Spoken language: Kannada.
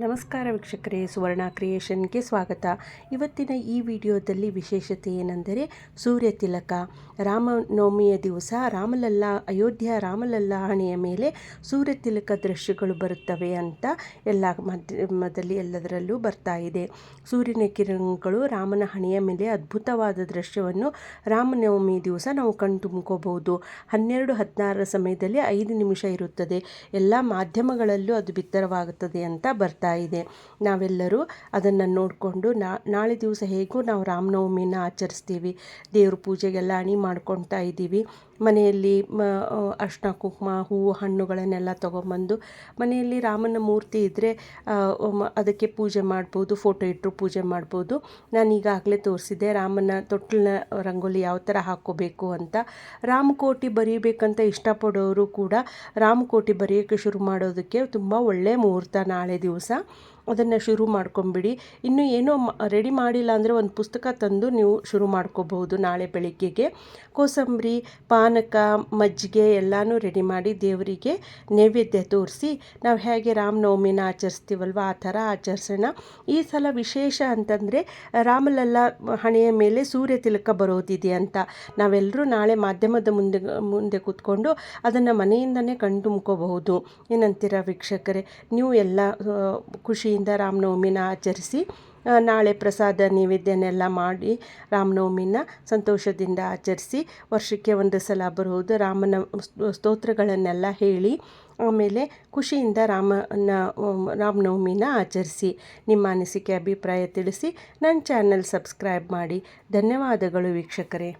ನಮಸ್ಕಾರ ವೀಕ್ಷಕರೇ, ಸುವರ್ಣ ಕ್ರಿಯೇಷನ್ಗೆ ಸ್ವಾಗತ. ಇವತ್ತಿನ ಈ ವಿಡಿಯೋದಲ್ಲಿ ವಿಶೇಷತೆ ಏನೆಂದರೆ ಸೂರ್ಯ ತಿಲಕ. ರಾಮನವಮಿಯ ದಿವಸ ರಾಮಲಲ್ಲ ಅಯೋಧ್ಯ ರಾಮಲಲ್ಲ ಹಣೆಯ ಮೇಲೆ ಸೂರ್ಯ ತಿಲಕ ದೃಶ್ಯಗಳು ಬರುತ್ತವೆ ಅಂತ ಎಲ್ಲ ಮಾಧ್ಯಮದಲ್ಲಿ ಎಲ್ಲದರಲ್ಲೂ ಬರ್ತಾ ಇದೆ. ಸೂರ್ಯನ ಕಿರಣಗಳು ರಾಮನ ಹಣೆಯ ಮೇಲೆ ಅದ್ಭುತವಾದ ದೃಶ್ಯವನ್ನು ರಾಮನವಮಿ ದಿವಸ ನಾವು ಕಣ್ ತುಂಬ್ಕೋಬಹುದು ಹನ್ನೆರಡು ಹದಿನಾರರ ಸಮಯದಲ್ಲಿ ಐದು ನಿಮಿಷ ಇರುತ್ತದೆ. ಎಲ್ಲ ಮಾಧ್ಯಮಗಳಲ್ಲೂ ಅದು ಬಿತ್ತರವಾಗುತ್ತದೆ ಅಂತ ಬರ್ತಾ ಇದೆ. ನಾವೆಲ್ಲರೂ ಅದನ್ನು ನೋಡಿಕೊಂಡು ನಾಳೆ ದಿವಸ ಹೇಗೂ ನಾವು ರಾಮನವಮಿನ ಆಚರಿಸ್ತೀವಿ. ದೇವ್ರ ಪೂಜೆಗೆಲ್ಲ ಅಣಿ ಮಾಡ್ಕೊತಾ ಇದ್ದೀವಿ. ಮನೆಯಲ್ಲಿ, ಮ ಅರ್ಶಿನ ಕುಂಕುಮ, ಹೂವು, ಹಣ್ಣುಗಳನ್ನೆಲ್ಲ ತೊಗೊಂಬಂದು ಮನೆಯಲ್ಲಿ ರಾಮನ ಮೂರ್ತಿ ಇದ್ದರೆ ಅದಕ್ಕೆ ಪೂಜೆ ಮಾಡ್ಬೋದು, ಫೋಟೋ ಇಟ್ಟರು ಪೂಜೆ ಮಾಡ್ಬೋದು. ನಾನು ಈಗಾಗಲೇ ತೋರಿಸಿದ್ದೆ ರಾಮನ ತೊಟ್ಟಿಲಿನ ರಂಗೋಲಿ ಯಾವ ಥರ ಹಾಕ್ಕೋಬೇಕು ಅಂತ. ರಾಮಕೋಟಿ ಬರೀಬೇಕಂತ ಇಷ್ಟಪಡೋರು ಕೂಡ ರಾಮಕೋಟಿ ಬರೆಯೋಕ್ಕೆ ಶುರು ಮಾಡೋದಕ್ಕೆ ತುಂಬ ಒಳ್ಳೆಯ ಮುಹೂರ್ತ ನಾಳೆ ದಿವಸ. ಅದನ್ನು ಶುರು ಮಾಡ್ಕೊಂಬಿಡಿ. ಇನ್ನು ಏನೋ ರೆಡಿ ಮಾಡಿಲ್ಲ ಅಂದರೆ ಒಂದು ಪುಸ್ತಕ ತಂದು ನೀವು ಶುರು ಮಾಡ್ಕೋಬಹುದು ನಾಳೆ ಬೆಳಿಗ್ಗೆಗೆ. ಕೋಸಂಬರಿ, ಪಾನಕ, ಮಜ್ಜಿಗೆ ಎಲ್ಲನೂ ರೆಡಿ ಮಾಡಿ ದೇವರಿಗೆ ನೈವೇದ್ಯ ತೋರಿಸಿ, ನಾವು ಹೇಗೆ ರಾಮನವಮಿನ ಆಚರಿಸ್ತೀವಲ್ವ ಆ ಥರ ಆಚರಿಸೋಣ. ಈ ಸಲ ವಿಶೇಷ ಅಂತಂದರೆ ರಾಮಲಲ್ಲ ಹಣೆಯ ಮೇಲೆ ಸೂರ್ಯ ತಿಲಕ ಬರೋದಿದೆ ಅಂತ. ನಾವೆಲ್ಲರೂ ನಾಳೆ ಮಾಧ್ಯಮದ ಮುಂದೆ ಮುಂದೆ ಕೂತ್ಕೊಂಡು ಅದನ್ನು ಮನೆಯಿಂದನೇ ಕಣ್ತುಂಬ್ಕೋಬಹುದು ಏನಂತೀರ ವೀಕ್ಷಕರೇ, ನೀವು ಎಲ್ಲ ಖುಷಿ ರಾಮನವಮಿನ ಆಚರಿಸಿ ನಾಳೆ ಪ್ರಸಾದ ನೈವೇದ್ಯನೆಲ್ಲ ಮಾಡಿ ರಾಮನವಮಿನ ಸಂತೋಷದಿಂದ ಆಚರಿಸಿ, ವರ್ಷಕ್ಕೆ ಒಂದು ಸಲ ಬರುವುದು ರಾಮನ ಸ್ತೋತ್ರಗಳನ್ನೆಲ್ಲ ಹೇಳಿ, ಆಮೇಲೆ ಖುಷಿಯಿಂದ ರಾಮನ, ರಾಮನವಮಿನ ಆಚರಿಸಿ, ನಿಮ್ಮ ಅನಿಸಿಕೆ, ಅಭಿಪ್ರಾಯ ತಿಳಿಸಿ, ನನ್ನ ಚಾನಲ್ ಸಬ್ಸ್ಕ್ರೈಬ್ ಮಾಡಿ. ಧನ್ಯವಾದಗಳು ವೀಕ್ಷಕರೇ.